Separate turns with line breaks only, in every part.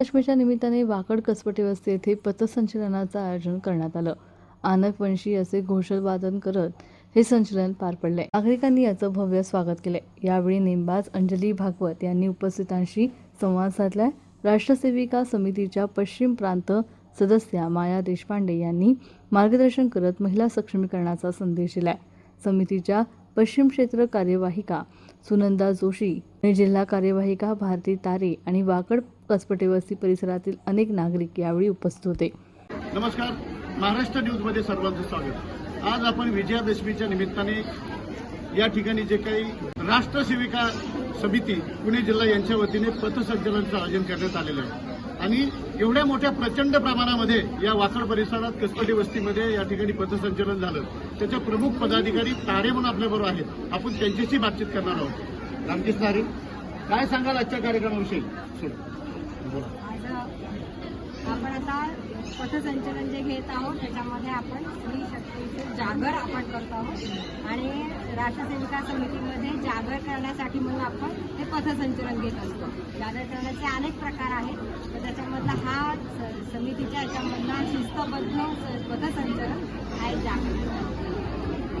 विजयादशमीच्या निमित्ताने वाकड कसबटी वस्ती येथे पथसंचलनाचं आयोजन करण्यात आलं. आनक वंशी असे घोषवादन करत हे संचलन पार पडले. नागरिकांनी याचं भव्य स्वागत केले. यावेळी नेमबाज अंजली भागवत यांनी उपस्थितांशी संवाद साधलाय राष्ट्रसेविका समितीच्या पश्चिम प्रांत सदस्या माया देशपांडे यांनी मार्गदर्शन करत महिला सक्षमीकरणाचा संदेश दिलाय समितीच्या पश्चिम क्षेत्र कार्यवाहिका सुनंदा जोशी आणि जिल्हा कार्यवाहिका भारती तारे आणि वाकड कसपटेवस्ती परिसरातील अनेक नागरिक यावेळी उपस्थित होते.
नमस्कार. महाराष्ट्र न्यूजमध्ये सर्वांचं स्वागत. आज आपण विजयादशमीच्या निमित्ताने या ठिकाणी जे काही राष्ट्रसेविका समिती पुणे जिल्हा यांच्या वतीने पथसंचलनाचं आयोजन करण्यात आलेलं आहे. आणि एवढ्या मोठ्या प्रचंड प्रमाणामध्ये या वाकड परिसरात कसपटी वस्तीमध्ये या ठिकाणी पथसंचलन झालं. त्याच्या प्रमुख पदाधिकारी तारे म्हणून आपल्याबरोबर आहेत. आपण त्यांच्याशी बातचीत करणार आहोत. रामकृष्ण हरी काय सांगाल आजच्या कार्यक्रमाविषयी? बोला
आता पथसंचलन जे घेत आहोत त्याच्यामध्ये आपण स्त्री शक्तीचे जागर आपण करतो आहोत. आणि राष्ट्रसेविका समितीमध्ये जागर करण्यासाठी म्हणून आपण हे पथसंचलन घेत असतो. जागर करण्याचे अनेक प्रकार आहेत. तर त्याच्यामधला हा स- समितीच्या याच्यामधला शिस्तबद्ध पथसंचलन आहे जागर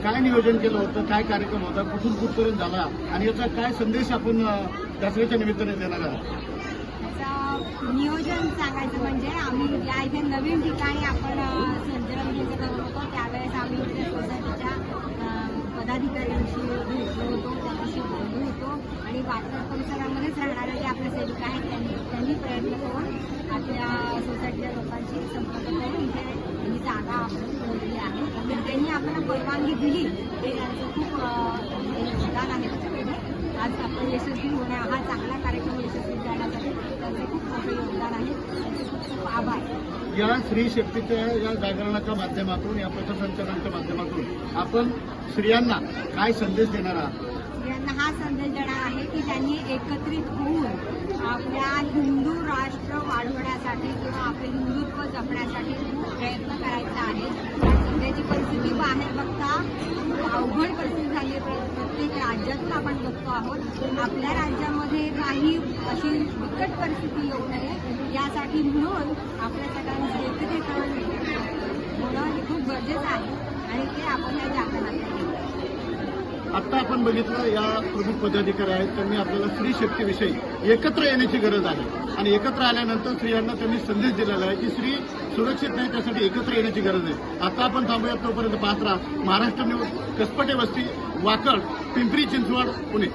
काय नियोजन केलं होतं? काय कार्यक्रम होता? कुठून कुठपर्यंत झाला? आणि याचा काय संदेश आपण दसऱ्याच्या निमित्ताने देणार आहात?
त्याचं सांगायचं म्हणजे आम्ही या इथे नवीन ठिकाणी आपण अ, करत होतो. त्यावेळेस आम्ही इथे सोसायटीच्या पदाधिकाऱ्यांशी भेटलो होतो. त्यांच्याशी बोललो होतो. आणि वाटर परिसरामध्येच राहणारे जे आपले सेविका आहेत त्यांनी त्यांनी प्रयत्न करून आपल्या सोसायटीच्या लोकांशी संपर्क करून इथे ही जागा आपण निवडली आहे. तर त्यांनी आपल्याला परवानगी दिली. हे त्यांचं खूप योगदान आहे त्याच्यामध्ये. आज आपण यशस्वी होण्या हा चांगला कार्यक्रम यशस्वी करण्यासाठी त्यांचे खूप मोठे योगदान आहे त्यांचे खूप खूप आभार
या स्त्री शक्तीच्या या जागरणाच्या माध्यमातून या पथसंचलनाच्या माध्यमातून आपण स्त्रियांना काय संदेश देणार आहात?
यांना हा संदेश देणार आहे की त्यांनी एकत्रित होऊन आपल्या हिंदू राष्ट्र वाढवण्यासाठी किंवा आपले हिंदुत्व जपण्यासाठी खूप प्रयत्न करायचा आहे. परिस्थिती बाहेर बघता. खूप अवघड परिस्थिती झाली आहे. प्रत्येक राज्यातून आपण बघतो आहोत. आपल्या राज्यामध्ये काही अशी बिकट परिस्थिती येऊ नये. यासाठी म्हणून आपल्या सगळ्यांचं एकत्रीकरण होणं हे खूप गरजेचं आहे. आणि ते आपण या जागा
आत्ता आपण बघितलं या प्रमुख पदाधिकारी आहेत त्यांनी आपल्याला स्त्री शक्तीविषयी एकत्र येण्याची गरज आहे. आणि एकत्र आल्यानंतर स्त्रियांना त्यांनी संदेश दिलेला आहे की स्त्री सुरक्षित नाही त्यासाठी एकत्र येण्याची गरज आहे. आता आपण थांबूयात तोपर्यंत पात्रा महाराष्ट्र न्यूज कसपटे वस्ती वाकड पिंपरी चिंचवड पुणे.